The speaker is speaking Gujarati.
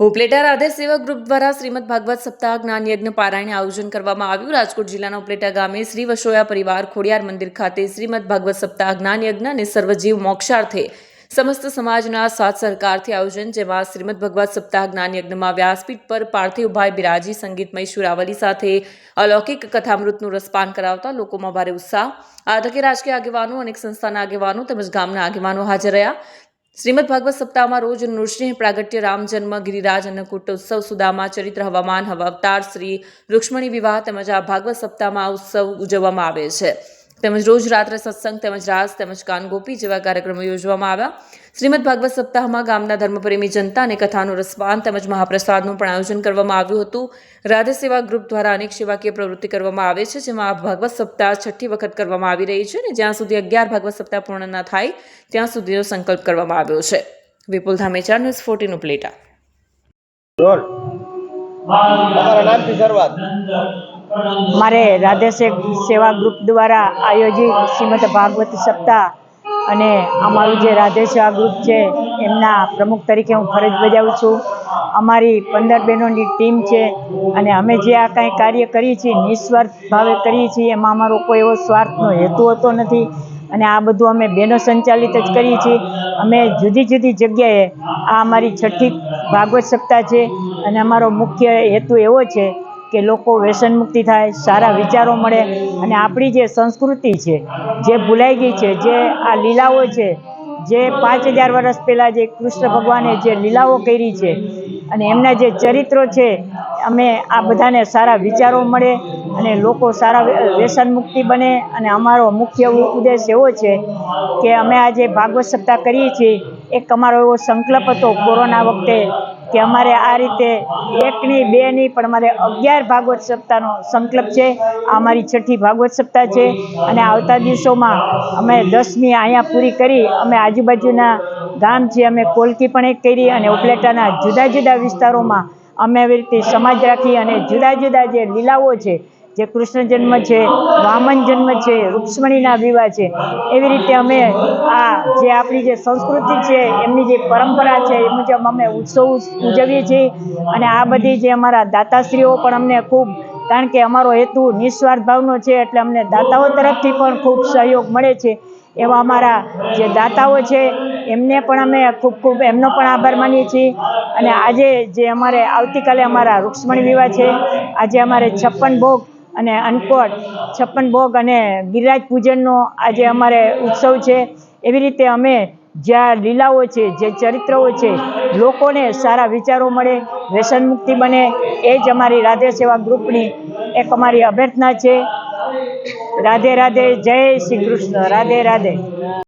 ઉપલેટા રાધે સેવા ગ્રુપ દ્વારા શ્રીમદ ભાગવત સપ્તાહ, જ્ઞાન યજ્ઞ પારાયણ આયોજન કરવામાં આવ્યું. રાજકોટ જિલ્લાના ઉપલેટા ગામે શ્રી વશોયા પરિવાર ખોડિયાર મંદિર ખાતે શ્રીમદ ભાગવત સપ્તાહ, જ્ઞાન યજ્ઞ અને સર્વજીવ મોક્ષાર્થે સમસ્ત સમાજના સાથ સહકારથી આયોજન, જેમાં શ્રીમદ ભગવત સપ્તાહ, જ્ઞાન યજ્ઞમાં વ્યાસપીઠ પર પાર્થિવભાઈ બિરાજી સંગીતમય સુરાવલી સાથે અલૌકિક કથામૃતનું રસપાન કરાવતા લોકોમાં ભારે ઉત્સાહ. આ તકે રાજકીય આગેવાનો, અનેક સંસ્થાના આગેવાનો તેમજ ગામના આગેવાનો હાજર રહ્યા. શ્રીમદ ભાગવત સપ્તાહમાં રોજ નૃસિંહ, પ્રાગટ્ય, રામ જન્મ, ગિરિરાજ અન્નકૂટ ઉત્સવ સુદામા ચરિત્ર હવામાન હવા અવતાર શ્રી રૂક્ષ્મણી વિવાહ તેમજ આ ભાગવત સપ્તાહમાં આ ઉત્સવ ઉજવવામાં આવે છે. તેમજ રોજ રાત્રે સત્સંગ, તેમજ રાસ, તેમજ કાનગોપી જેવા કાર્યક્રમો યોજવામાં આવ્યા. શ્રીમદ ભાગવત સપ્તાહમાં ગામના ધર્મપ્રેમી જનતા અને કથાનું રસપાન તેમજ મહાપ્રસાદનું પણ આયોજન કરવામાં આવ્યું હતું. રાધે સેવા ગ્રુપ દ્વારા અનેક સેવાકીય પ્રવૃત્તિ કરવામાં આવે છે, જેમાં ભાગવત સપ્તાહ છઠ્ઠી વખત કરવામાં આવી રહી છે અને જ્યાં સુધી અગિયાર ભાગવત સપ્તાહ પૂર્ણ ન થાય, ત્યાં સુધીનો સંકલ્પ કરવામાં આવ્યો છે. Vipul Dhamecha news fourteen, Upleta. Role તમારા નામથી શરૂઆત. મારે રાધેશે સેવા ગ્રુપ દ્વારા આયોજિત શ્રીમદ ભાગવત સપ્તાહ અને અમારું જે રાધે સેવા ગ્રુપ છે, એમના પ્રમુખ તરીકે હું ફરજ બજાવું છું. અમારી પંદર બહેનોની ટીમ છે અને અમે જે આ કાંઈ કાર્ય કરીએ છીએ, નિસ્વાર્થ ભાવે કરીએ છીએ, એમાં અમારો કોઈ એવો સ્વાર્થનો હેતુ હોતો નથી. અને આ બધું અમે બહેનો સંચાલિત જ કરીએ છીએ. અમે જુદી જુદી જગ્યાએ આ અમારી છઠ્ઠી ભાગવત સપ્તાહ છે અને અમારો મુખ્ય હેતુ એવો છે કે લોકો વ્યસન મુક્તિ થાય, સારા વિચારો મળે અને આપણી જે સંસ્કૃતિ છે, જે ભૂલાઈ ગઈ છે, જે આ લીલાઓ છે, જે પાંચ હજાર વર્ષ પહેલાં જે કૃષ્ણ ભગવાને જે લીલાઓ કરી છે અને એમના જે ચરિત્રો છે, અમે આ બધાને સારા વિચારો મળે અને લોકો સારા વ્ય- વ્યસન મુક્તિ બને અને અમારો મુખ્ય ઉદ્દેશ એવો છે કે અમે આજે ભાગવત સપ્તાહ કરીએ છીએ. એક અમારો એવો સંકલ્પ હતો કોરોના વખતે કે અમારે આ રીતે એકની, બેની પણ અમારે અગિયાર ભાગવત સપ્તાહનો સંકલ્પ છે. આ અમારી છઠ્ઠી ભાગવત સપ્તાહ છે અને આવતા દિવસોમાં અમે દસમી અહીંયા પૂરી કરી, અમે આજુબાજુના ગામ છે અમે કોલકી પણ એક કરી અને ઉપલેટાના જુદા જુદા વિસ્તારોમાં અમે આવી રીતે સમાજ રાખી અને જુદા જુદા જે લીલાઓ છે જે કૃષ્ણ જન્મ છે, વામન જન્મ છે, રૂક્ષ્મણીના વિવાહ છે, એવી રીતે અમે આ જે આપણી જે સંસ્કૃતિ છે, એમની જે પરંપરા છે, એ મુજબ અમે ઉત્સવ ઉજવીએ છીએ. અને આ બધી જે અમારા દાતાશ્રીઓ પણ અમને ખૂબ, કારણ કે અમારો હેતુ નિસ્વાર્થ ભાવનો છે, એટલે અમને દાતાઓ તરફથી પણ ખૂબ સહયોગ મળે છે. એવા અમારા જે દાતાઓ છે, એમને પણ અમે ખૂબ ખૂબ એમનો પણ આભાર માનીએ છીએ. અને આજે જે અમારે આવતીકાલે અમારા રૂક્ષ્મણી વિવાહ છે, આજે અમારે છપ્પન ભોગ અને અન્નકોટ છપ્પન ભોગ અને ગિરિરાજ પૂજનનો આજે અમારે ઉત્સવ છે. એવી રીતે અમે જ્યાં લીલાઓ છે, જે ચરિત્રો છે, લોકોને સારા વિચારો મળે, વ્યસન મુક્તિ બને, એ જ અમારી રાધે સેવા ગ્રુપની એક અમારી અભ્યર્થના છે. રાધે રાધે, જય શ્રી કૃષ્ણ. રાધે રાધે.